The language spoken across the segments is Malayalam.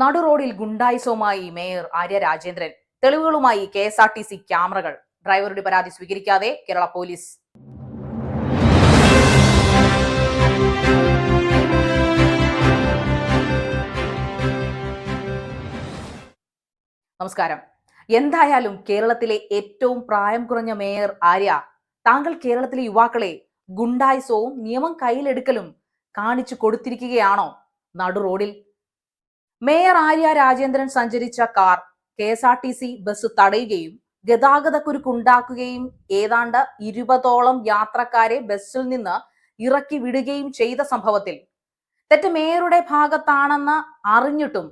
നടു റോഡിൽ ഗുണ്ടായിസവുമായി mayor Arya Rajendran. തെളിവുകളുമായി K S R T C ക്യാമറകൾ. ഡ്രൈവറുടെ പരാതി സ്വീകരിക്കാതെ കേരള പോലീസ്. നമസ്കാരം. എന്തായാലും കേരളത്തിലെ ഏറ്റവും പ്രായം കുറഞ്ഞ മേയർ ആര്യ താങ്കൾ കേരളത്തിലെ യുവാക്കളെ ഗുണ്ടായിസവും നിയമം കയ്യിലെടുക്കലും കാണിച്ചു കൊടുത്തിരിക്കുകയാണോ? നടു റോഡിൽ മേയർ ആര്യ രാജേന്ദ്രൻ സഞ്ചരിച്ച car K S R T C bus തടയുകയും ഗതാഗതക്കുരുക്കുണ്ടാക്കുകയും ഏതാണ്ട് ഇരുപതോളം യാത്രക്കാരെ ബസ്സിൽ നിന്ന് ഇറക്കി വിടുകയും ചെയ്ത സംഭവത്തിൽ. തെറ്റ് മേയറുടെ ഭാഗത്താണെന്ന് അറിഞ്ഞിട്ടും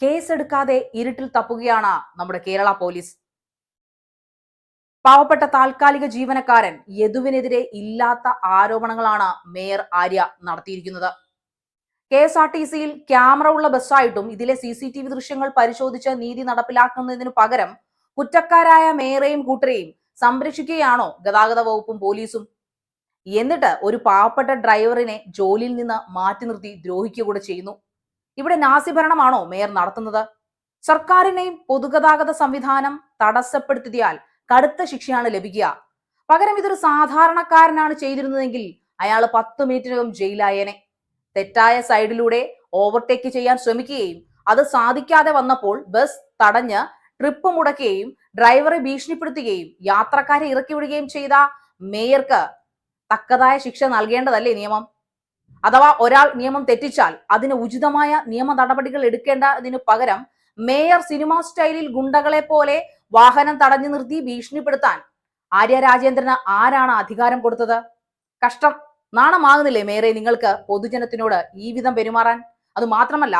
കേസെടുക്കാതെ ഇരുട്ടിൽ തപ്പുകയാണ് നമ്മുടെ കേരള പോലീസ്. പാവപ്പെട്ട താൽക്കാലിക ജീവനക്കാരൻ യദുവിനെതിരെ ഇല്ലാത്ത ആരോപണങ്ങളാണ് മേയർ ആര്യ നടത്തിയിരിക്കുന്നത്. കെ എസ് ആർ ടി സിയിൽ ക്യാമറ ഉള്ള ബസ്സായിട്ടും ഇതിലെ സി സി ടി വി ദൃശ്യങ്ങൾ പരിശോധിച്ച് നീതി നടപ്പിലാക്കുന്നതിനു പകരം കുറ്റക്കാരായ മേയറേയും കൂട്ടരെയും സംരക്ഷിക്കുകയാണോ ഗതാഗത വകുപ്പും പോലീസും? എന്നിട്ട് ഒരു പാവപ്പെട്ട ഡ്രൈവറിനെ ജോലിയിൽ നിന്ന് മാറ്റി നിർത്തി ദ്രോഹിക്കുക കൂടെ ചെയ്യുന്നു. ഇവിടെ നാസി ഭരണമാണോ മേയർ നടത്തുന്നത്? സർക്കാരിനെയും പൊതുഗതാഗത സംവിധാനം തടസ്സപ്പെടുത്തിയാൽ കടുത്ത ശിക്ഷയാണ് ലഭിക്കുക. പകരം ഇതൊരു സാധാരണക്കാരനാണ് ചെയ്തിരുന്നതെങ്കിൽ അയാൾ പത്ത് മിനിറ്റിനകം ജയിലായേനെ. തെറ്റായ സൈഡിലൂടെ ഓവർടേക്ക് ചെയ്യാൻ ശ്രമിക്കുകയും അത് സാധിക്കാതെ വന്നപ്പോൾ ബസ് തടഞ്ഞ് ട്രിപ്പ് മുടക്കുകയും ഡ്രൈവറെ ഭീഷണിപ്പെടുത്തുകയും യാത്രക്കാരെ ഇറക്കി വിടുകയും ചെയ്ത മേയർക്ക് തക്കതായ ശിക്ഷ നൽകേണ്ടതല്ലേ നിയമം? അഥവാ ഒരാൾ നിയമം തെറ്റിച്ചാൽ അതിന് ഉചിതമായ നിയമ നടപടികൾ എടുക്കേണ്ടതിനു പകരം മേയർ സിനിമാ സ്റ്റൈലിൽ ഗുണ്ടകളെ പോലെ വാഹനം തടഞ്ഞു നിർത്തി ഭീഷണിപ്പെടുത്താൻ ആര്യ രാജേന്ദ്രന് ആരാണ് അധികാരം കൊടുത്തത്? കഷ്ടം. നാണമാകുന്നില്ലേ മേരെ നിങ്ങൾക്ക് പൊതുജനത്തിനോട് ഈ വിധം പെരുമാറാൻ? അത് മാത്രമല്ല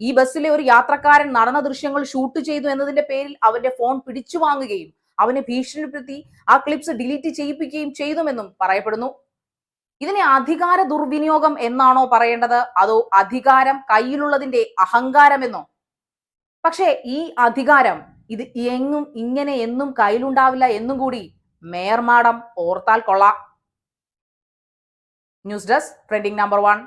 ഈ ബസ്സിലെ ഒരു യാത്രക്കാരൻ നടന്ന ദൃശ്യങ്ങൾ ഷൂട്ട് ചെയ്തു എന്നതിന്റെ പേരിൽ അവന്റെ ഫോൺ പിടിച്ചു വാങ്ങുകയും അവനെ ഭീഷണിപ്പെടുത്തി ആ ക്ലിപ്സ് ഡിലീറ്റ് ചെയ്യിപ്പിക്കുകയും ചെയ്തുമെന്നും പറയപ്പെടുന്നു. ഇതിനെ അധികാര ദുർവിനിയോഗം എന്നാണോ പറയേണ്ടത്? അതോ അധികാരം കയ്യിലുള്ളതിന്റെ അഹങ്കാരമെന്നോ? പക്ഷേ ഈ അധികാരം ഇത് എങ്ങും ഇങ്ങനെ എന്നും കയ്യിലുണ്ടാവില്ല എന്നും കൂടി മേയർ മാഡം ഓർത്താൽ കൊള്ളാം. news desk trending number one